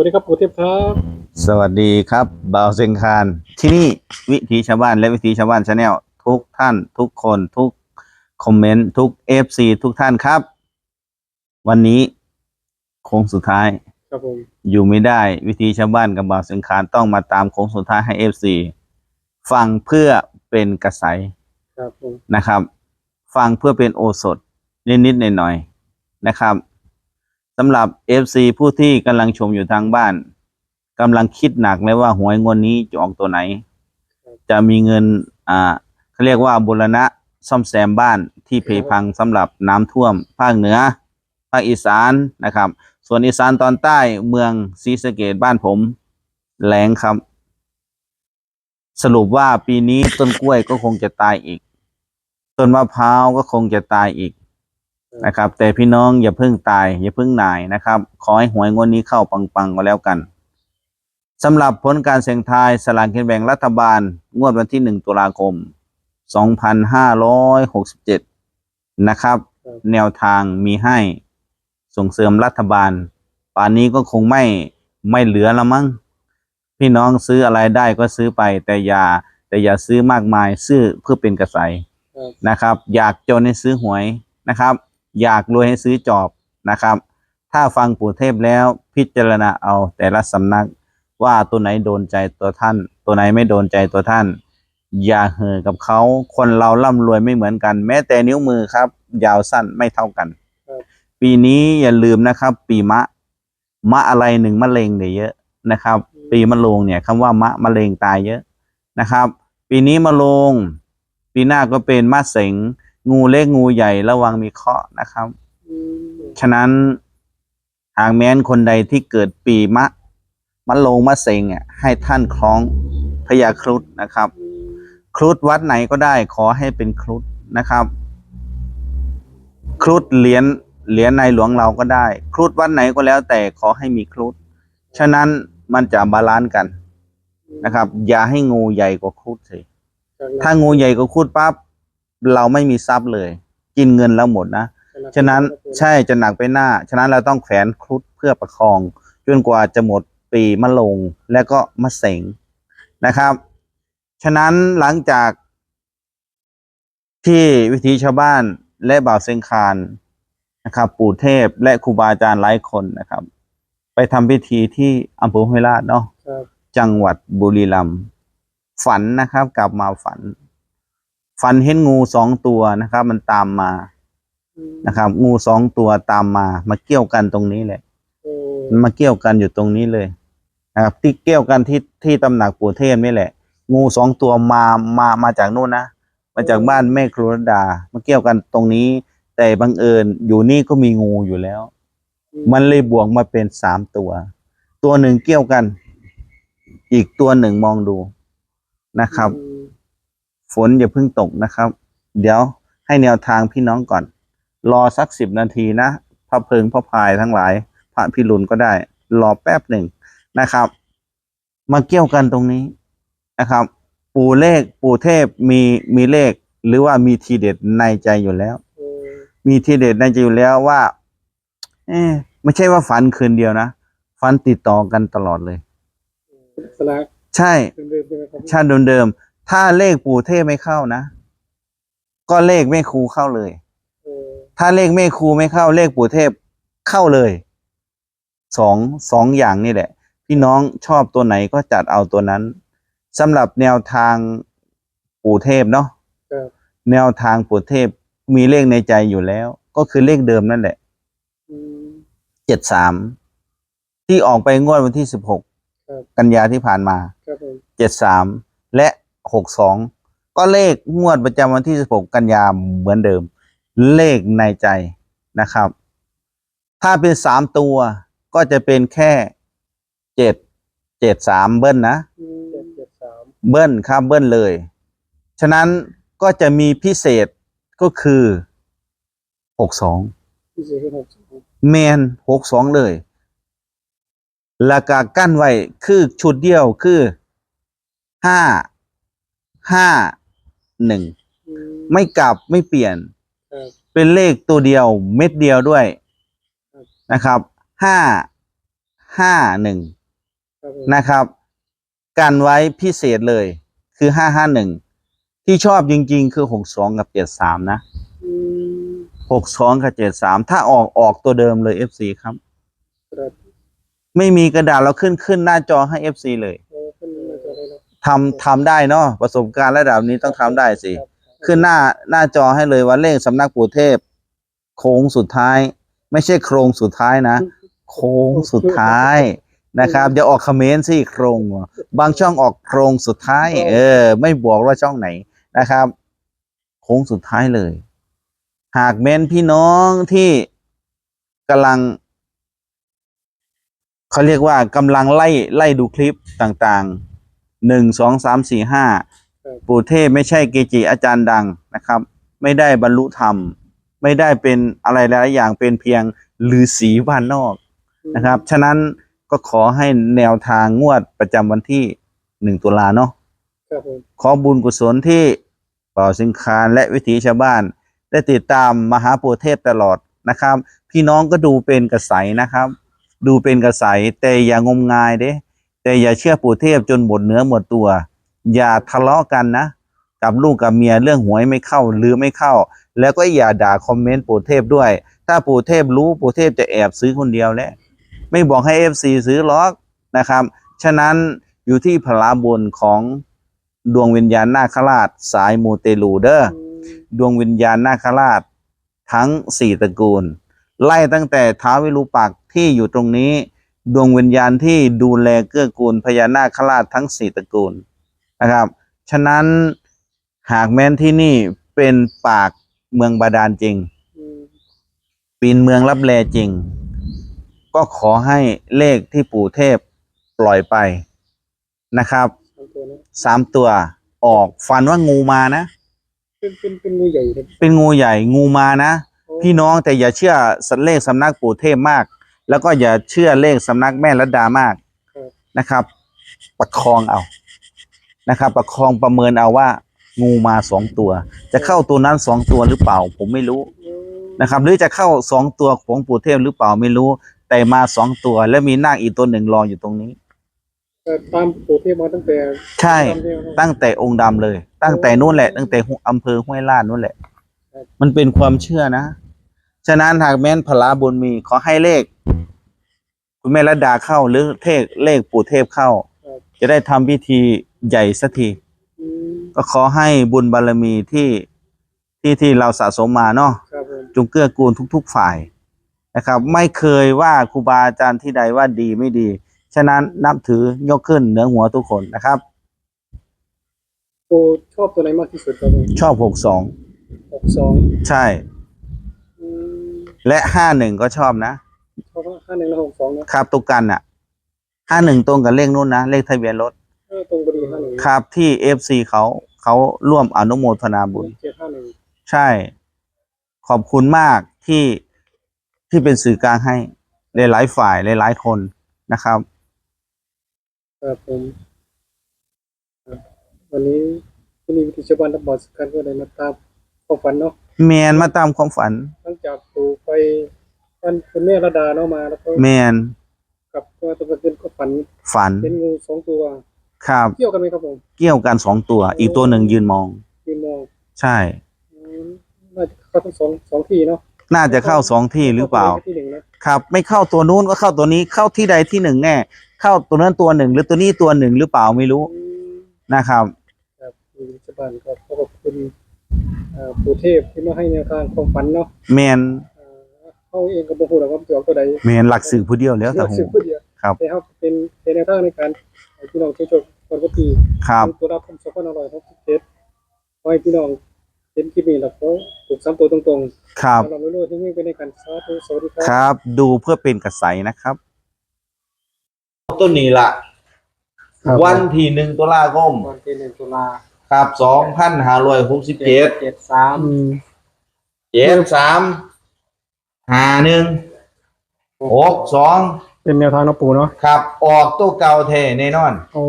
วัสดีครับปู่เทพครับ สวัสดีครับบ่าวเซงคานที่นี่วิถีชาวบ้านและวิถีชาวบ้านชาแนลทุกท่านทุกคนทุกคอมเมนต์ทุกเอฟซีทุกท่านครับ วันนี้โค้งสุดท้าย ครับผมอยู่ไม่ได้วิถีชาวบ้านกับบ่าวเซงคานต้องมาตามโค้งสุดท้ายให้เอฟซีฟังเพื่อเป็นกระแสครับผมนะครับ ฟังเพื่อเป็นโอสถนิดๆหน่อยๆนะครับ สำหรับ FC ผู้ที่กำลังชมอยู่ทางบ้านกำลังคิดหนักเลยว่าหวยงวดนี้จะออกตัวไหน จะมีเงินอ่าเขาเรียกว่าบุรณะซ่อมแซมบ้านที่เพพังสำหรับน้ำท่วม ภาคเหนือ ภาคอีสานนะครับ ส่วนอีสานตอนใต้เมืองศรีสะเกดบ้านผมแหลงครับ สรุปว่าปีนี้ต้นกล้วยก็คงจะตายอีก ต้นมะพร้าวก็คงจะตายอีก นะครับ แต่พี่น้องอย่าเพิ่งตาย อย่าเพิ่งหน่ายนะครับ ขอให้หวยงวดนี้เข้าปังๆก็แล้วกันสำหรับผลการเสี่ยงทายสลากกินแบ่งรัฐบาล งวดวันที่1ตุลาคม 2567 นะครับ แนวทางมีให้ส่งเสริมรัฐบาล ป่านนี้ก็คงไม่ไม่เหลือละมั้ง พี่น้องซื้ออะไรได้ก็ซื้อไป แต่อย่าแต่อย่าซื้อมากมายซื้อเพื่อเป็นกระแสครับนะครับ อยากจนให้ซื้อหวยนะครับ อยากรวยให้ซื้อจอบนะครับ ถ้าฟังปู่เทพแล้วพิจารณาเอาแต่ละสำนักว่าตัวไหนโดนใจตัวท่าน ตัวไหนไม่โดนใจตัวท่าน อย่าเห่อกับเขาคนเราร่ำรวยไม่เหมือนกัน แม้แต่นิ้วมือครับ ยาวสั้นไม่เท่ากันครับปีนี้อย่าลืมนะครับ ปีมะ มะอะไรหนึ่งมะเร็งเนี่ยเยอะนะครับ ปีมะโรงเนี่ยคำว่ามะมะเร็งตายเยอะนะครับ ปีนี้มะโรงปีหน้าก็เป็นมะเสง งูเล็กงูใหญ่ระวังมีเคราะห์นะครับอืมฉะนั้นหากแม้นคนใดที่เกิดปีมะมะโรงมะเสงอะให้ท่านคล้องพญาครุฑนะครับ ครุฑวัดไหนก็ได้ขอให้เป็นครุฑนะครับ ครุฑเหรียญเหรียญในหลวงเราก็ได้ ครุฑวัดไหนก็แล้วแต่ขอให้มีครุฑฉะนั้นมันจะบาลานซ์กันนะครับ อย่าให้งูใหญ่กว่าครุฑสิจากนั้นถ้างูใหญ่กว่าครุฑปั๊บ เราไม่มีทรัพย์เลย กินเงินแล้วหมดนะฉะนั้นใช่จะหนักไปหน้า ฉะนั้นเราต้องแขวนครุฑเพื่อประคองจนกว่าจะหมดปีมะลงและก็มะเสงนะครับ ฉะนั้นหลังจากที่วิถีชาวบ้านและบ่าวเซงคานนะครับ ปู่เทพและครูบาอาจารย์หลายคนนะครับ ไปทำพิธีที่อำเภอห้วยราชเนาะครับจังหวัดบุรีรัมย์ฝันนะครับ กลับมาฝัน ฝันเห็นงูสองตัวนะครับ มันตามมาอืมนะครับ งูสองตัวตามมา มาเกี่ยวกันตรงนี้แหละโอ้มันมาเกี่ยวกันอยู่ตรงนี้เลยนะครับที่เกี่ยวกันที่ที่ตำหนักปู่เทพนี่แหละ งูสองตัวมามามาจากนู่นนะมาจากบ้านแม่ครูรดา มาเกี่ยวกันตรงนี้ แต่บังเอิญอยู่นี่ก็มีงูอยู่แล้ว มันเลยบวกมาเป็นสามตัว ตัวหนึ่งเกี่ยวกัน อีกตัวหนึ่งมองดูนะครับอืม ฝนอย่าเพิ่งตกนะครับ เดี๋ยวให้แนวทางพี่น้องก่อน รอสักสิบนาทีนะพระเพิงพระพายทั้งหลาย พระพิรุณก็ได้ รอแป๊บหนึ่งนะครับ มาเกี่ยวกันตรงนี้นะครับ ปู่เลขปู่เทพมีมีเลขหรือว่ามีทีเด็ดในใจอยู่แล้วโอ้มีทีเด็ดในใจอยู่แล้วว่า เอ๊ะไม่ใช่ว่าฝันคืนเดียวนะฝันติดต่อกันตลอดเลยสลากใช่เดิมๆใช่ไหมครับชาติเดิมๆ ถ้าเลขปู่เทพไม่เข้านะ ก็เลขแม่ครูเข้าเลยโอ้ถ้าเลขแม่ครูไม่เข้า เลขปู่เทพเข้าเลย สองสองอย่างนี่แหละ พี่น้องชอบตัวไหนก็จัดเอาตัวนั้นสำหรับแนวทางปู่เทพเนาะครับแนวทางปู่เทพมีเลขในใจอยู่แล้ว ก็คือเลขเดิมนั่นแหละอืมเจ็ดสามที่ออกไปงวดวันที่สิบหกครับกันยาที่ผ่านมาครับผมเจ็ดสามและ หกสองก็เลขงวดประจำวันที่สิบหกกันยาเหมือนเดิม เลขในใจนะครับ ถ้าเป็นสามตัวก็จะเป็นแค่เจ็ดเจ็ดสามเบิ้ลนะอืมเจ็ดเจ็ดสามเบิ้ลครับเบิ้ลเลย ฉะนั้นก็จะมีพิเศษก็คือหกสองพิเศษคือหกสองแมนหกสองเลยแล้วก็กั้นไว้คือชุดเดียวคือห้า ห้าหนึ่งอืมไม่กลับไม่เปลี่ยน ครับ เป็นเลขตัวเดียวเม็ดเดียวด้วยครับ นะครับห้าห้าหนึ่งครับผมนะครับกันไว้พิเศษเลยคือห้าห้าหนึ่งที่ชอบจริง ๆ คือหกสองกับเจ็ดสามนะอืมหกสองกับเจ็ดสามถ้าออกออกตัวเดิมเลย FC ครับ ครับไม่มีกระดาษเราขึ้นขึ้นหน้าจอให้ FC เลยโอ้ขึ้น ทำทำได้เนาะประสบการณ์ระดับนี้ต้องทำได้สิครับขึ้นหน้าหน้าจอให้เลยว่าเลขสำนักปู่เทพ โค้งสุดท้าย ไม่ใช่โครงสุดท้ายนะ โค้งสุดท้ายนะครับอย่าออกคอมเขมนต์สิโครง บางช่องออกโครงสุดท้าย เออ ไม่บอกว่าช่องไหนนะครับ โค้งสุดท้ายเลย หากเม้นพี่น้องที่กำลังเขาเรียกว่ากำลังไล่ไล่ดูคลิปต่างๆ หนึ่งสองสามสี่ห้าปู่เทพไม่ใช่เกจิอาจารย์ดังนะครับ ไม่ได้บรรลุธรรม ไม่ได้เป็นอะไรหลายๆอย่างเป็นเพียงฤาษีบ้านนอกนะครับ ฉะนั้นก็ขอให้แนวทางงวดประจำวันที่หนึ่งตุลาเนาะครับผมขอบุญกุศลที่เป่าสิงคารและวิถีชาวบ้าน ได้ติดตามมหาปู่เทพตลอดนะครับ พี่น้องก็ดูเป็นกระใสนะครับ ดูเป็นกระใสแต่อย่างมงายเด้ แต่อย่าเชื่อปู่เทพจนหมดเนื้อหมดตัว อย่าทะเลาะกันนะ กับลูกกับเมียเรื่องหวยไม่เข้าหรือไม่เข้า แล้วก็อย่าด่าคอมเมนต์ปู่เทพด้วย ถ้าปู่เทพรู้ปู่เทพจะแอบซื้อคนเดียวแหละไม่บอกให้เอฟซีซื้อหรอกนะครับ ฉะนั้นอยู่ที่พลาบุญของดวงวิญญาณนาคราชสายมูเตลูเดอร์ดวงวิญญาณนาคราชทั้งสี่ตระกูล ไล่ตั้งแต่ท้าววิรูปักษ์ที่อยู่ตรงนี้ ดวงวิญญาณที่ดูแลเกื้อกูลพญานาคราชทั้งสี่ตระกูลนะครับ ฉะนั้นหากแม้นที่นี่เป็นปากเมืองบาดาลจริงอืมปีนเมืองรับแลจริง ก็ขอให้เลขที่ปู่เทพปล่อยไปนะครับสามตัวนะสามตัวออกฝันว่างูมานะ เป็นเป็นเป็นงูใหญ่เลยเป็นงูใหญ่งูมานะโอ้พี่น้องแต่อย่าเชื่อเลขสำนักปู่เทพมาก แล้วก็อย่าเชื่อเลขสำนักแม่รัดดามากครับนะครับ ประคองเอานะครับ ประคองประเมินเอาว่า งูมาสองตัว จะเข้าตัวนั้นสองตัวหรือเปล่า ผมไม่รู้อืมนะครับ หรือจะเข้าสองตัวของปู่เทพหรือเปล่าไม่รู้ แต่มาสองตัว แล้วมีนาคอีกตัวหนึ่งรออยู่ตรงนี้แต่ตามปู่เทพมาตั้งแต่ ใช่ตามเดียวนะตั้งแต่องค์ดำเลย ตั้งแต่นู่นแหละ ตั้งแต่อำเภอห้วยลาดนู่นแหละครับมันเป็นความเชื่อนะ ฉะนั้นหากแม้นพลาบุญมีขอให้เลข คุณแม่ระดาเข้าหรือเทศเลขปู่เทพเข้าครับจะได้ทำพิธีใหญ่สักทีอืมก็ขอให้บุญบารมีที่ที่ที่เราสะสมมาเนาะ ครับผมจงเกื้อกูลทุก ๆ ฝ่ายนะครับ ไม่เคยว่าครูบาอาจารย์ที่ใดว่าดีไม่ดี ฉะนั้นนับถือยกขึ้นเหนือหัวทุกคนนะครับปู่ชอบตัวไหนมากที่สุดครับผมชอบหกสองหกสองใช่ อืมและห้าหนึ่งก็ชอบนะชอบ ห้าหนึ่งและหกสองนะครับตุกกันอะห้าหนึ่งตรงกับเลขนู้นนะเลขทะเบียนรถเออตรงบดีห้าหนึ่งครับที่เอฟซีเขาเขาร่วมอนุโมทนาบุญเจ็ดห้าหนึ่งใช่ ขอบคุณมากที่ที่เป็นสื่อกลางให้หลายๆฝ่ายหลายๆคนนะครับครับผมครับวันนี้ที่นี่วิธีชาวบ้านรับบอดสกันก็ได้มาตามความฝันเนาะแมนมาตามความฝันหลังจากปู่ไป วันคุณแม่ระดาเนาะมาแล้วก็แมนกลับมาตอนกลางคืนก็ฝันฝันเห็นงูสองตัว ครับ เกี่ยวกันไหมครับผมเกี่ยวกันสองตัว อีกตัวหนึ่งยืนมอง ยืนมอง ใช่อืมน่าจะเข้าทั้งสองสองที่เนาะน่าจะเข้าสองที่หรือเปล่าที่หนึ่งนะครับ ไม่เข้าตัวนู้นก็เข้าตัวนี้เข้าที่ใดที่หนึ่งแน่ เข้าตัวนั้นตัวหนึ่งหรือตัวนี้ตัวหนึ่งหรือเปล่าไม่รู้อืมนะครับครับมีวิชาบานครับขอบคุณเอ่อปู่เทพที่มาให้แนวทางความฝันเนาะแมน เอ่อเขาเองก็บ่ฮู้หรอกว่ามันจะออกตัวใดแมนหลักสื่อผู้เดียวแล้วแต่รู้หูสึกผู้เดียวครับ แต่ครับเป็นเป็นแนวทางในการให้พี่น้องช่วยชมคนก็ปีครับ ตัวรับคำสอนอร่อยครับเจ็ดขอให้พี่น้องเห็นคลิปนี้แล้วก็ถูกซ้ำตัวตรงครับๆเราไม่รู้ที่นี่เป็นในการสาธุสวัสดีครับ ครับ ดูเพื่อเป็นกระใสนะครับ ต้นนี้ละวันที่หนึ่งตุลาคมวันที่หนึ่งตุลาครับสองพันห้าร้อยหกสิบเจ็ดเจ็ดสาม เจ็ดสาม ห้าหนึ่งหกสองเป็นแนวทางเนาะปู่เนาะ ครับ ออกตัวเก่าเทแน่นอน โอ้